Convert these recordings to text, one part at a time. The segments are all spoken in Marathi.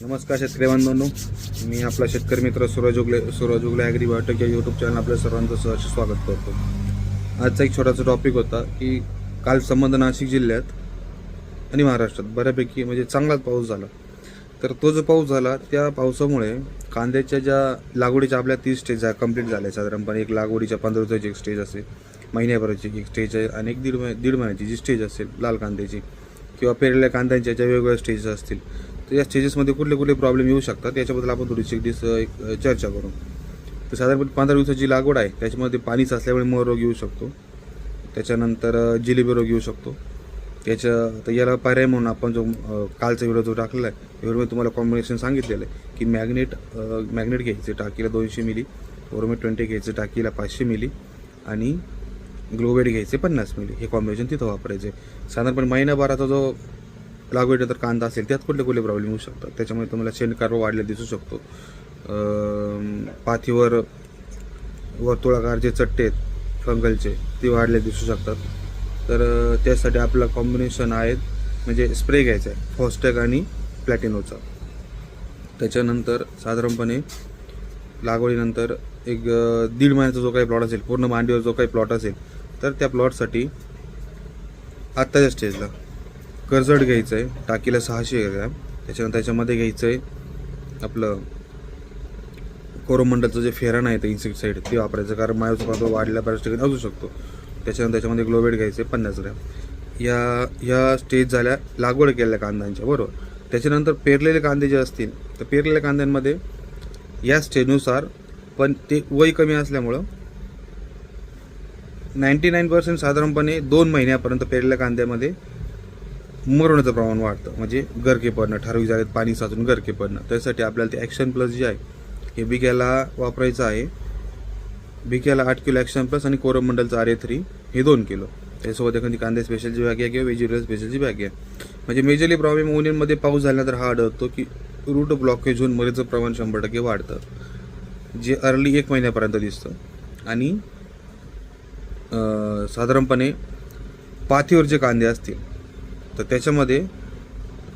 नमस्कार शेतकरी बांधवांनो मी आपला शेतकरी मित्र सूरज उगले सूरज उगले ॲग्री बायोटेक या यूट्यूब चॅनल आपल्या सर्वांचं सहर्ष स्वागत करतो. आजचा एक छोटासा टॉपिक होता की काल संबंध नाशिक जिल्ह्यात आणि महाराष्ट्रात बऱ्यापैकी म्हणजे चांगलाच पाऊस झाला. तर तो जो पाऊस झाला त्या पावसामुळे कांद्याच्या ज्या लागवडीच्या आपल्या तीस स्टेज कंप्लीट झाल्या साधारणपणे एक लागवडीच्या पंधरा दिवसाची एक स्टेज असेल महिन्याभराची एक स्टेज आहे आणि एक दीड महि दीड महिन्याची जी स्टेज असेल लाल कांद्याची किंवा पेरलेल्या कांद्यांच्या ज्या वेगवेगळ्या स्टेजेस असतील तर या स्टेजेसमध्ये कुठले कुठले प्रॉब्लेम येऊ शकतात याच्याबद्दल आपण थोडीशी एक दिस एक चर्चा करू. तर साधारणपणे पंधरा दिवसाची लागवड आहे त्याच्यामध्ये पाणी असल्यामुळे मोर रोग येऊ शकतो. त्याच्यानंतर जिलेबी रोग येऊ शकतो. त्याच्या तर याला पर्याय म्हणून आपण जो कालचा व्हिडिओ जो टाकलेला आहे व्हिडिओमध्ये तुम्हाला कॉम्बिनेशन सांगितलेलं आहे की मॅग्नेट मॅग्नेट घ्यायचे टाकीला दोनशे मिली ओरोमेट ट्वेंटी घ्यायचे टाकीला पाचशे मिली आणि ग्लोवेट घ्यायचे पन्नास मिली हे कॉम्बिनेशन तिथं वापरायचे. साधारणपणे महिनाभराचा जो लागवड तर कांदा असेल त्यात कुठले कुठले प्रॉब्लेम होऊ शकतात? त्याच्यामुळे तुम्हाला शेणकार वाढले दिसू शकतो. पाथीवर वर्तुळाकार जे चट्टे आहेत फंगलचे ते वाढले दिसू शकतात. तर त्यासाठी आपलं कॉम्बिनेशन आहेत म्हणजे स्प्रे घ्यायचा आहे फॉस्टॅग आणि प्लॅटिनोचा त्याच्यानंतर साधारणपणे लागवडीनंतर एक दीड महिन्याचा जो काही प्लॉट असेल पूर्ण मांडीवर जो काही प्लॉट असेल तर त्या प्लॉटसाठी आत्ताच्या स्टेजला कर्जट घ्यायचं आहे टाकीला सहाशे ग्रॅम त्याच्यानंतर त्याच्यामध्ये घ्यायचं आहे आपलं कोरोमंडलचं जे फेरण आहे ते इन्सेक्टिसाईड ते वापरायचं. कारण मायोचा वाढल्या बऱ्याच ठिकाणी असू शकतो. त्याच्यानंतर त्याच्यामध्ये ग्लोबेट घ्यायचं आहे पन्नास ग्रॅम या ह्या स्टेज झाल्या लागवड केलेल्या कांद्यांच्या बरोबर. त्याच्यानंतर पेरलेले कांदे जे असतील तर पेरलेल्या कांद्यांमध्ये या स्टेजनुसार पण ते वय कमी असल्यामुळं नाईंटी नाईन पर्सेंट साधारणपणे दोन महिन्यापर्यंत पेरलेल्या कांद्यामध्ये मरवण्याचं प्रमाण वाढतं. म्हणजे गरके पडणं ठराविक जागेत पाणी साचून गरके पडणं. त्यासाठी आपल्याला ते ॲक्शन प्लस जे आहे हे बिग्याला वापरायचं आहे. बिग्याला आठ किलो ॲक्शन प्लस आणि कोरमंडलचं आर ए थ्री हे दोन किलो. त्याच्यासोबत एखादी कांदे स्पेशलची बॅग आहे किंवा वेजिटेबल स्पेशलची बॅग आहे. म्हणजे मेजरली प्रॉब्लेम ओनियनमध्ये पाऊस झाल्यानंतर हा आढळतो की रूट ब्लॉकेज होऊन मरीचं प्रमाण शंभर टक्के वाढतं. जे अर्ली एक महिन्यापर्यंत दिसतं. आणि साधारणपणे पाथीवर जे कांदे असतील तर त्याच्यामध्ये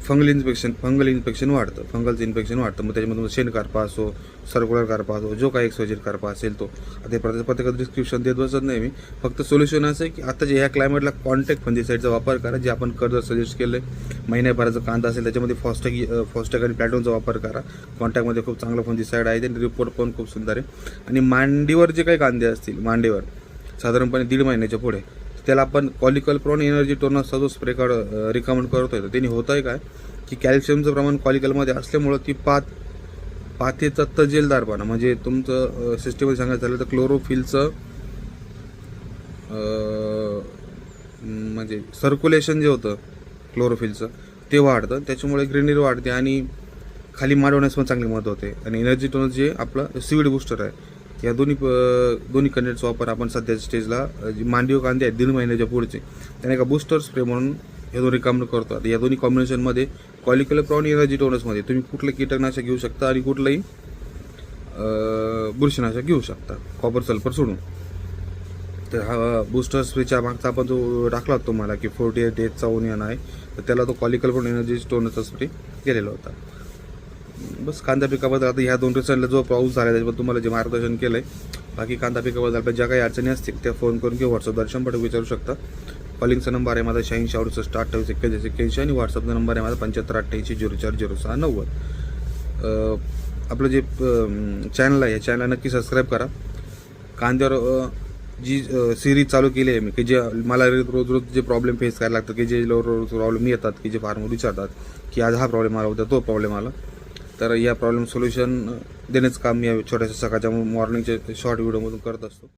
फंगल इन्फेक्शन फंगल इन्फेक्शन वाढतं. फंगलचं इन्फेक्शन वाढतं. मग त्याच्यामध्ये शेण कारपा असो सर्क्युलर कारपा असो जो काही एक्सोजेट कारपा असेल तो. आता प्रत्येक प्रत्येकाचं डिस्क्रिप्शन देत बसत नाही मी. फक्त सोल्युशन असं आहे की आता जे ह्या क्लायमेटला कॉन्टॅक्ट फंजिसाईडचा वापर करा जे आपण कर्ज सजेस्ट केलं आहे महिन्याभराचा कांदा असेल त्याच्यामध्ये फॉस्टॅग फॉस्टॅग आणि प्लॅटोनचा वापर करा. कॉन्टॅक्टमध्ये खूप चांगलं फंदीसाईड आहे. त्यांनी रिपोर्ट पण खूप सुंदर आहे. आणि मांडीवर जे काही कांदे असतील मांडीवर साधारणपणे दीड महिन्याच्या पुढे त्याला आपण कॉलिकल प्रॉन एनर्जी टोनसचा जो स्प्रे कर रिकमेंड करतोय तर त्यांनी होत आहे काय? की कॅल्शियमचं प्रमाण कॉलिकलमध्ये असल्यामुळं ती पात पातेचा तजेलदारपणा म्हणजे तुमचं सिस्टीममध्ये सांगायचं झालं तर क्लोरोफिलचं म्हणजे सर्क्युलेशन जे होतं क्लोरोफिलचं ते वाढतं. त्याच्यामुळे ग्रीनरी वाढते आणि खाली माडवण्यास पण चांगली मदत होते. आणि एनर्जी टोनस जे आपलं सीविड बुस्टर आहे या दोन्ही प- दोन्ही कंटेंटचा वापर आपण सध्या स्टेजला जी मांडीव कांदे आहेत दीड महिन्याच्या पुढचे त्याने एका बुस्टर स्प्रे म्हणून हे दोन्ही काम करतो. आता या दोन्ही कॉम्बिनेशनमध्ये कॉलिक्युलर प्रॉन एनर्जी टोनसमध्ये तुम्ही कुठलं कीटकनाशक घेऊ शकता आणि कुठलंही बुरशीनाशक घेऊ शकता. कॉपर सल्फर सोडून. तर हा बूस्टर स्प्रेच्या मागचा आपण जो टाकला होता तुम्हाला की फोर्टी एट डेजचा ओनियन आहे तर त्याला तो कॉलिकल प्रॉन एनर्जी टोनचा स्प्रे केलेला होता. बस कांदा पिकाबद्दल आता ह्या दोन दिवसांना जो पाऊस झाला त्याच्याबद्दल तुम्हाला जे मार्गदर्शन केलं आहे बाकी कांदा पिकाबद्दल आपल्या ज्या काही अडचणी असतील त्या फोन करून किंवा व्हॉट्सअपद्वारे शंभर विचारू शकता. कॉलिंगचा नंबर आहे माझा शहाऐंशी अडुसष्ट अठ्ठावीस एक्क्याऐंशी एक्क्याऐंशी आणि व्हॉट्सअपचा नंबर आहे माझा पंच्याहत्तर अठ्ठ्याऐंशी झिरो चार झिरो सहा नव्वद. आपलं जे चॅनल आहे या चॅनलला नक्की सबस्क्राईब करा. कांद्यावर जी सिरीज चालू केली आहे मी की जे मला रोज रोज जे प्रॉब्लेम फेस करायला लागतात की जे रोज रोज प्रॉब्लेम येतात की जे फार्मर विचारतात की आज हा प्रॉब्लेम आला होता तो प्रॉब्लेम आला. तर या प्रॉब्लेम सोल्युशन देण्याचं काम मी या छोट्याशा सकाळच्या मॉर्निंगच्या शॉर्ट व्हिडिओमधून करत असतो.